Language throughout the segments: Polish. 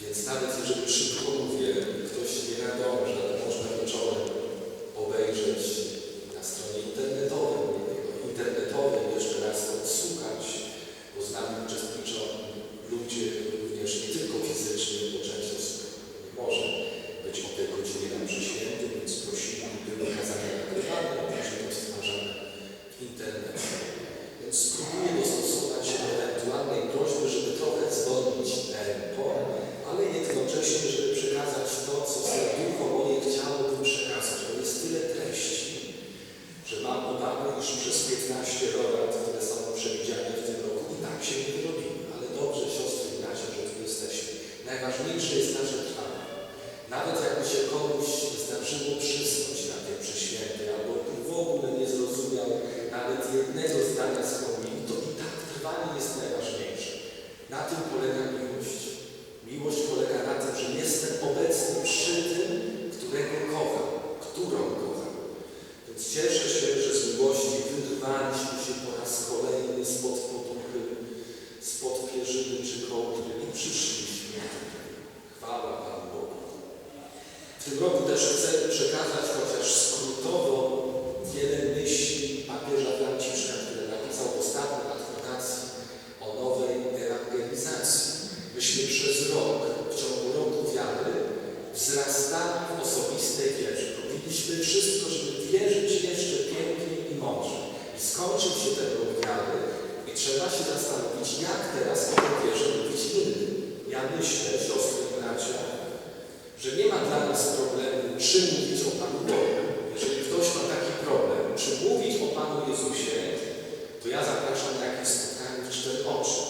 Więc nawet jeżeli przy próbie ktoś nie nadąża, to można wieczorem obejrzeć na stronie internetowej. zastanowić, jak teraz jako wierze mówić innym. Ja myślę, siostry i bracia, że nie ma dla nas problemu, czy mówić o Panu Bogu. Jeżeli ktoś ma taki problem, czy mówić o Panu Jezusie, to ja zapraszam na jakieś spotkanie w cztery oczy.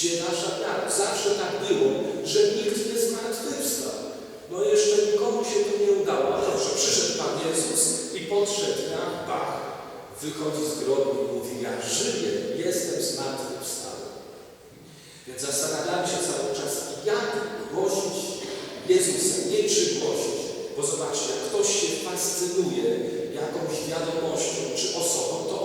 gdzie nasza wiara. Zawsze tak było, że nikt nie zmartwychwstał. No jeszcze nikomu się to nie udało. A dobrze, przyszedł Pan Jezus i podszedł na pach. Wychodzi z grobu i mówi, ja żyję, jestem zmartwychwstały. Więc zastanawiam się cały czas, jak głosić Jezusa, nie czy głosić. Bo zobaczcie, jak ktoś się fascynuje jakąś wiadomością czy osobą, to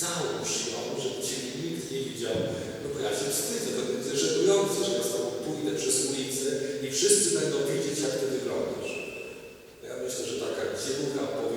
Załóż ją, żeby Cię nikt nie widział. No bo ja się wstydzę, to będzie żenujące, że ja z Tobą pójdę przez ulicę i wszyscy będą widzieć, jak Ty wyglądasz. Ja myślę, że taka dziewucha powie,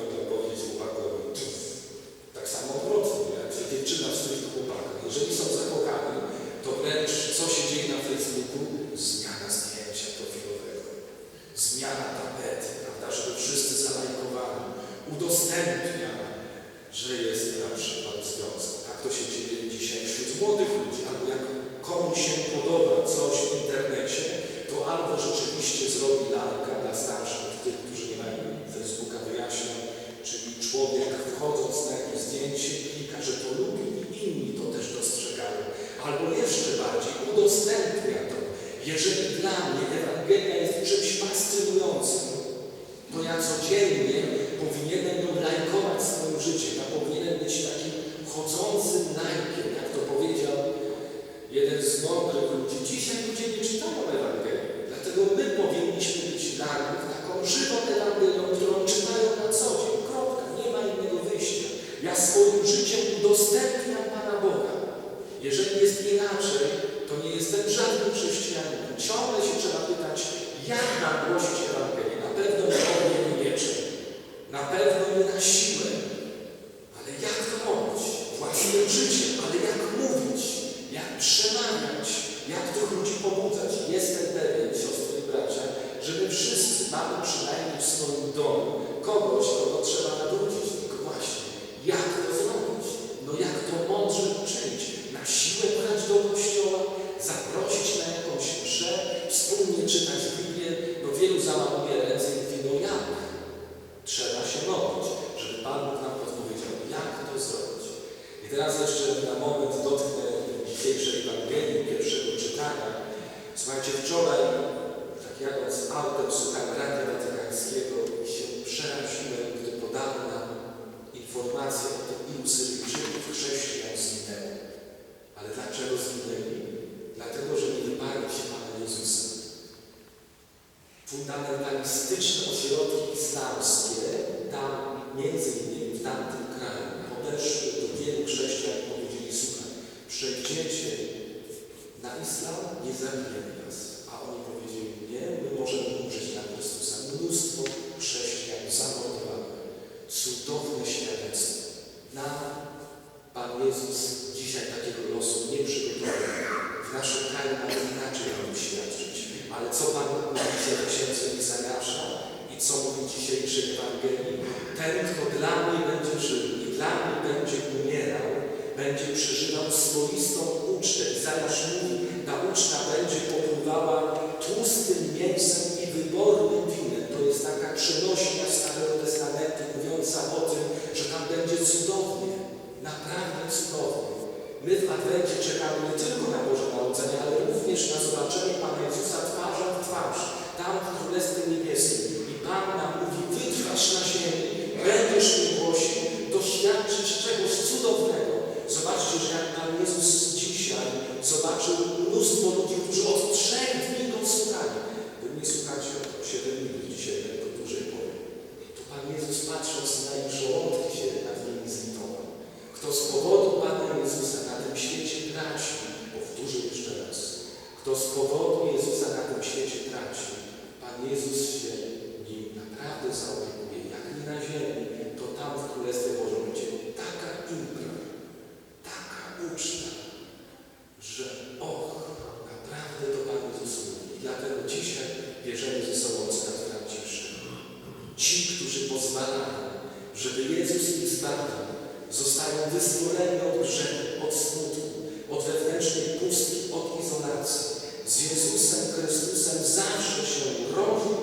Jeżeli dla mnie Ewangelia jest czymś fascynującym, to ja codziennie powinienem ją lajkować swoim życiem. Ja powinienem być takim chodzącym lajkiem, jak to powiedział jeden z mądrych ludzi. Dzisiaj ludzie nie czytają Ewangelii, dlatego my powinniśmy być dla nich taką żywą Ewangelią, którą czytają na co dzień. Kropka, nie ma innego wyjścia. Ja swoim życiem udostępniam John teraz jeszcze na moment dotknę dzisiejszej Ewangelii, pierwszego czytania. Słuchajcie, wczoraj, tak jadąc autem, słuchałem Radia Watykańskiego i się przeraziłem, gdy podano nam informację o tym, ilu Syryjczyków chrześcijan zginęło. Ale dlaczego zginęli? Dlatego, że nie wyparli się Pana Jezusa fundamentalistyczne ośrodki islamskie tam, między innymi w tamtym kraju, podeszły do wielu chrześcijan i powiedzieli, słuchaj, przejdziecie na islam, nie zabijemy was. A oni powiedzieli, nie, my możemy umrzeć na Chrystusa. Mnóstwo chrześcijan zamordowanych. Cudowne świadectwo. Nam Pan Jezus dzisiaj takiego losu nie przygotował. W naszym kraju nawet inaczej mamy świadczyć. Ale co Pan mówi dzisiaj księdze Izajasza i co mówi dzisiejszy Ewangelii? Ten, kto dla mnie będzie żył i dla mnie będzie umierał, będzie przeżywał swoistą ucztę. Izajasz mówi, ta uczta będzie popływała tłustym mięsem i wybornym winem. To jest taka przenośnia Starego Testamentu mówiąca o tym, że tam będzie cudownie, naprawdę cudownie. My w Adwencie czekamy nie tylko na Boże Narodzenie, ale również na zobaczenie Pana Jezusa twarzą w twarz, tam w Królestwie Niebieskim. I Pan nam mówi, wytrwasz na ziemi, będziesz mnie głosił, doświadczysz czegoś cudownego. Zobaczcie, że jak Pan Jezus dzisiaj zobaczył mnóstwo ludzi, którzy od trzech dni Go słuchali. Wy mnie słuchacie od 7 minut dzisiaj, jak to dłużej powiem. To Pan Jezus patrząc na ich żołądki się nad nimi zlitował. Kto z powodu Pana Jezusa na tym świecie traci, powtórzę jeszcze raz, kto z powodu Jezusa na tym świecie traci, Pan Jezus się nim naprawdę zaopiekuje. Jak nie na ziemi, to tam w Królestwie Bożym będzie taka impra, taka uczta, że och, naprawdę to Pan Jezus mówi. I dlatego dzisiaj bierzemy ze sobą cytat Franciszka. Ci, którzy pozwalają, żeby Jezus ich zbawił, zostają wyzwoleni od grzechu, od smutku, od wewnętrznej pustki, od izolacji. Z Jezusem Chrystusem zawsze się rożą